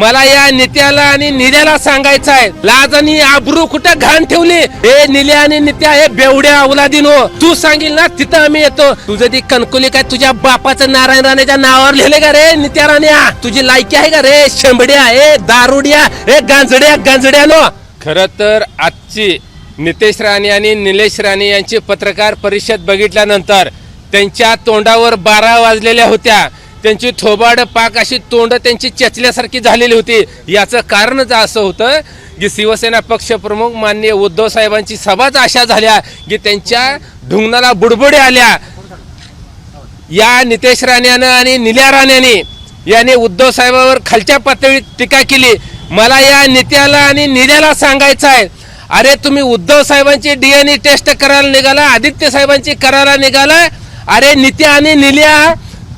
मला या नित्याला आणि निल्याला सांगायचं आहे. लाज आणि आबरू कुठं घाण ठेवली? हे निल्या आणि नित्या हे बेवड्या अवलादीनो हो. तू सांगील ना तिथं आम्ही येतो. तुझं ती कणकुली काय तुझ्या बापाचं नारायण राणेच्या नावावर लिहिले का रे नित्या राण्या तुझी लायकी आहे का रे? शेंबड्या हे दारुड्या हे गांजड्या गांजड्या नो. खर तर आजची नितेश राणे आणि निलेश राणे यांची पत्रकार परिषद बघितल्यानंतर त्यांच्या तोंडावर बारा वाजलेल्या होत्या. त्यांची थोबाड पाक अशी तोंड त्यांची चेचल्यासारखी झालेली होती. याचं कारणच असं होतं की शिवसेना पक्षप्रमुख माननीय उद्धव साहेबांची सभाच अशा झाल्या की त्यांच्या ढुंगणाला बुडबुडे आल्या. या नितेश राण्यानं आणि निल्या राण्याने याने उद्धव साहेबावर खालच्या पातळीत टीका केली. मला या नित्याला आणि निल्याला सांगायचं आहे. अरे तुम्ही उद्धव साहेबांची डीएनए टेस्ट करायला निघाला आदित्य साहेबांची करायला निघाला. अरे नित्या आणि निल्या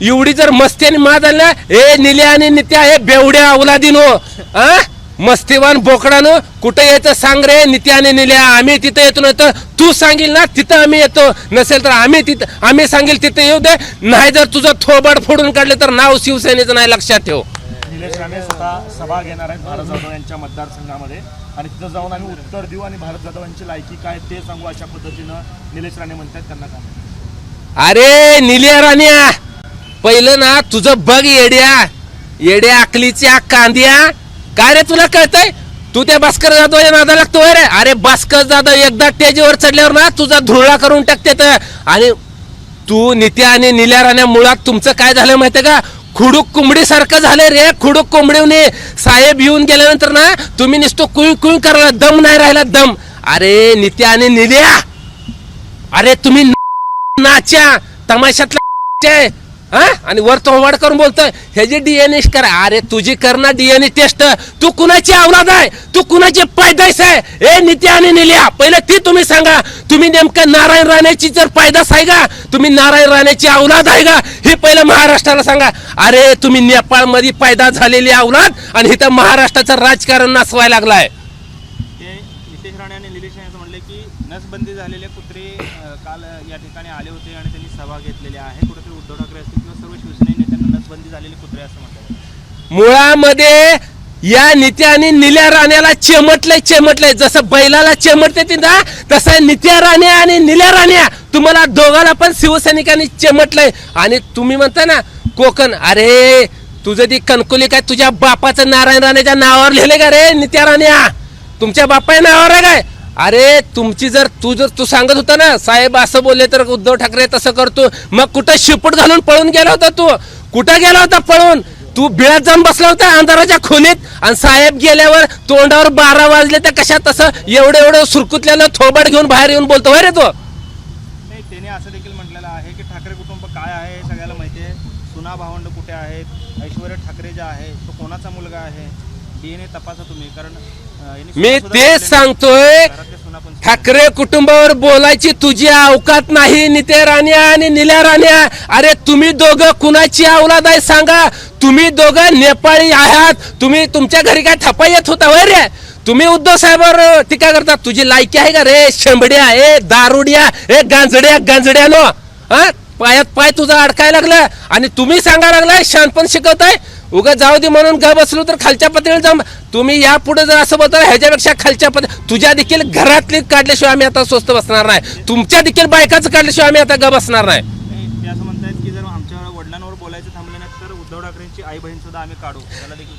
एवढी जर मस्ती आणि आली ना हे निल्या आणि नित्या हे बेवड्या अवलादीनो आ? मस्तीवान बोकडानो कुठं यायचं सांग रे नित्या आणि निल्या आम्ही तिथं येतो ना तर तू सांगील ना तिथं आम्ही येतो. नसेल तर आम्ही तिथं आम्ही सांगेल तिथं येऊ दे. नाही जर तुझं थोबाड फोडून काढले तर नाव शिवसेनेचं नाही लक्षात ठेव. निलेश राणे स्वतः सभा घेणार आहेत भारत जाधव यांच्या मतदारसंघामध्ये. आणि तिथं जाऊन आम्ही उत्तर देऊ आणि भारत जाधव यांची लायकी काय ते सांगू अशा पद्धतीनं निलेश राणे म्हणतात त्यांना काय? अरे निल्या राण्या पहिलं ना तुझं बघ येड्या. येड्या अकलीच्या कांद्या. काय रे तुला कळतंय? तू त्या भास्कर जाधव नादा लागतोय रे. अरे भास्कर जाधव एकदा टेजीवर चढल्यावर ना तुझा धुळा करून टाकते तर. आणि तू नित्या आणि निल्या राण्या मुळात तुमचं काय झालं माहितीये का? खुडूक कोंबडी सारखं झालं रे. खुडूक कोंबडीने साहेब येऊन गेल्यानंतर ना तुम्ही नुसतं कुळ कुळ करायला दम नाही राहिला दम. अरे नित्या आणि निल्या. अरे तुम्ही नाच्या. तमाशातला हा? आणि वर तोंड करून बोलतोय ह्याची डीएनए करा. अरे तुझी करणार डीएनए टेस्ट तू कुणाची औलाद आहे? तू कुणाची पायदास आहे? ए नित्या आणि निल्या पहिले ती तुम्ही सांगा. तुम्ही नेमकं नारायण राणेची जर पायदास आहे का? तुम्ही नारायण राणेची औलाद आहे का? हे पहिलं महाराष्ट्राला सांगा. अरे तुम्ही नेपाळमध्ये पायदा पैदा झालेली औलाद आणि इथं महाराष्ट्राचं राजकारण नासवायला लागलाय. नितेश राणे आणि निलेश यांचं असं की नसबंदी झालेले कुत्रे काल या ठिकाणी आले होते आणि त्यांनी सभा घेतलेली आहे. कुठेतरी उद्धव ठाकरे असतील किंवा सर्व शिवसेने नेत्यांना नसबंदी झालेले कुत्रे असं म्हणतात. मुळामध्ये या नित्या आणि निल्या राण्याला चेमटलंय चेमटलंय. जसं बैलाला चेमटते ती ना तसं नित्या राणे आणि निल्या राण्या तुम्हाला दोघाला पण शिवसैनिकांनी चेमटलंय. आणि तुम्ही म्हणता ना कोकण अरे तुझं ती कणकुली काय तुझ्या बापाचं नारायण राणेच्या नावावर लिहिले का रे नित्या राण्या? तुमच्या बापाय नावावर आहे काय? अरे तुमची जर तू जर तू सांगत होता ना साहेब असं बोलले तर उद्धव ठाकरे तसं करतो. मग कुठं शिपूट घालून पळून गेला होता तू? कुठं गेला होता पळून? तू बिळात जाऊन बसला होता अंधाराच्या खोलीत? आणि साहेब गेल्यावर तोंडावर बारा वाजले तर कशा तसं एवढं एवढं सुरकुतल्यानं थोबाड घेऊन बाहेर येऊन बोलतो रे तो? नाही त्याने असं देखील म्हटलेलं आहे की ठाकरे कुटुंब काय आहे सगळ्याला माहिती आहे. सुना भावंड कुठे आहेत? ऐश्वर्या ठाकरे जे आहे तो कोणाचा मुलगा आहे? डीएनए तपासा तुम्ही कारण अ, यांनी मी सुद्धा तेच सांगतोय सुना पण ठाकरे कुटुंबावर बोलायची तुझी अवकात नाही नित्या राण्या आणि निल्या राण्या. अरे तुम्ही दोघं कुणाची अवलाद आहे सांगा? तुम्ही दोघं नेपाळी आहात. तुम्ही तुमच्या घरी काय थपा येत होता वय रे? तुम्ही उद्धव साहेबांवर टीका करता तुझी लायकी आहे का रे? शेंबड्या हे दारुड्या हे गांजड्या गांजड्यानो. हा पायात पाय तुझा अडकायला लागला. आणि तुम्ही सांगा लागलाय शानपण शिकवताय. उगा जाऊ दे म्हणून ग बसलो तर खालच्या पत्र्याला जाऊन तुम्ही या पुढे जर असं बोलता ह्याच्यापेक्षा खालच्या पत्र तुझ्या देखील घरातली काढल्याशिवाय आम्ही आता स्वस्त बसणार नाही. तुमच्या देखील बायकाचं काढल्याशिवाय आम्ही आता ग बसणार नाही. ते असं म्हणतायत की जर आमच्या वडिलांवर बोलायचं थांबलं नाही तर उद्धव ठाकरेंची आई बहीण सुद्धा आम्ही काढू. त्याला देखील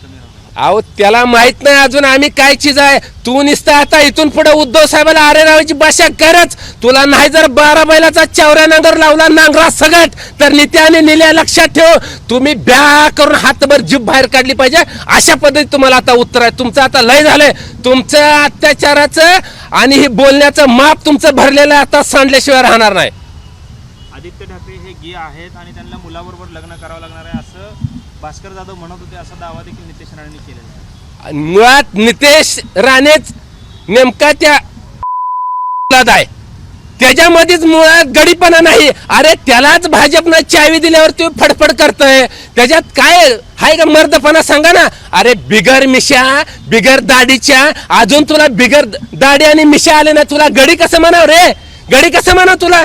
अहो त्याला माहीत नाही अजून आम्ही काय चीज आहे. तू निसता आता इथून पुढे उद्धव साहेबाला आरे रावायची भाषा करच तुला नाही जर बारा बैलाचा चौऱ्या नांगर लावला नांगरा सगट तर नित्याने निल्या लक्षात ठेव. तुम्ही ब्या करून हातभर जीभ बाहेर काढली पाहिजे. अशा पद्धतीत तुम्हाला आता उत्तर आहे. तुमचं आता लय झालंय. तुमचं अत्याचाराचं आणि हे बोलण्याचं माप तुमचं भरलेलं आता सांडल्याशिवाय राहणार नाही. आदित्य ठाकरे हे गे आहेत आणि त्यांना मुलाबरोबर लग्न करावं लागणार आहे असं भास्कर जाधव म्हणत होते असा दावा देखील नितेश राणेंनी केलेला आहे. मुळात नितेश राणेच नेमका त्या लाद आहे. त्याच्यामध्येच मुळात गडीपणा नाही. अरे त्यालाच भाजपनं चावी दिल्यावर तो फडफड करतोय. त्याच्यात काय हाय का मर्दपणा सांगा ना. अरे बिगर मिशा बिगर दाढीच्या अजून तुला बिगर दाढी आणि मिशा आले ना तुला गडी कसं म्हणाव रे? गडी कसं म्हणाव तुला?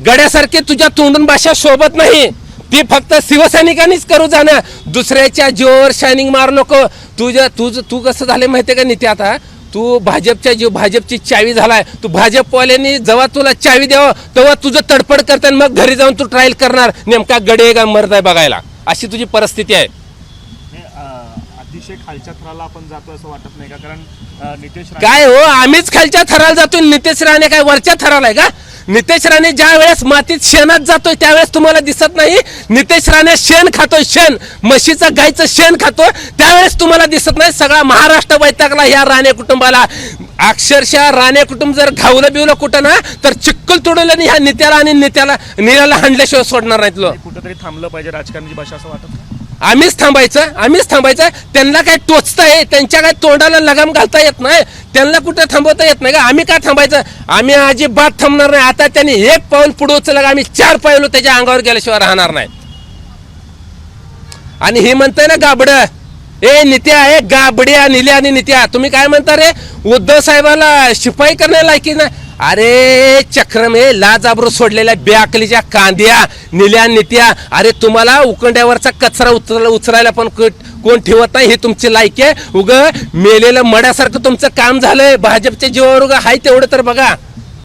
गड्यासारखे तुझ्या तोंडून भाषा शोभत नाही. ती फक्त शिवसैनिकांनीच करू जाणं दुसऱ्याच्या जोर शायनिंग मारू नको. तुझ्या तुझ तू कसं झालं माहितीये का नित्य आता? तू भाजपच्या जीव भाजपची चावी झालाय. तू भाजपवाल्यांनी जेव्हा तुला चावी द्यावं तेव्हा तुझं तडफड करतात मग घरी जाऊन तू ट्रायल करणार. नेमका गडे का मर्द आहे बघायला. अशी तुझी परिस्थिती आहे. अतिशय खालच्या थराला आपण जातो असं वाटत नाही का? कारण नितेश काय हो? आम्हीच खालच्या थराला जातोय. नितेश राणे काय वरच्या थराला आहे का? नितेश राणे ज्या वेळेस मातीत शेणात जातोय त्यावेळेस तुम्हाला दिसत नाही. नितेश राणे शेण खातोय शेण. म्हशीचं गायचं शेण खातो त्यावेळेस तुम्हाला दिसत नाही. सगळा महाराष्ट्र वैतागला या राणे कुटुंबाला. अक्षरशः राणे कुटुंब जर घावलं बिवलं कुठं ना तर चिक्कल तोडवलं आणि ह्या नेत्याला आणि नेत्याला निराला हाणल्याशिवाय सोडणार नाहीत कुठंतरी थांबलं पाहिजे राजकारणाची भाषा असं वाटत आम्हीच थांबायचं आम्हीच थांबायचं. त्यांना काय टोचताय त्यांच्या काय तोंडाला लगाम घालता येत नाही. त्यांना कुठं थांबवता येत नाही का? आम्ही काय थांबायचं? आम्ही अजिबात थांबणार नाही. आता त्यांनी एक पाऊल पुढे उचललं का? आम्ही चार पाऊल त्याच्या अंगावर गेल्याशिवाय राहणार नाही. आणि हे म्हणताय ना गाबड. ए नित्या आहे गाबड्या निल्या आणि नित्या. तुम्ही काय म्हणता रे? उद्धव साहेबाला शिपाई करण्याला लायकी ना? अरे चक्रमे लाजाबरू लाज सोडलेल्या बेअकलीच्या कांद्या निल्या नित्या अरे तुम्हाला उकंड्यावरचा कचरा उचल उचलायला पण कोण ठेवत नाही हे तुमची लायकी आहे. उग मेलेलं मड्यासारखं तुमचं काम झालंय. भाजपच्या जीवावर उगा हाय तेवढं तर बघा.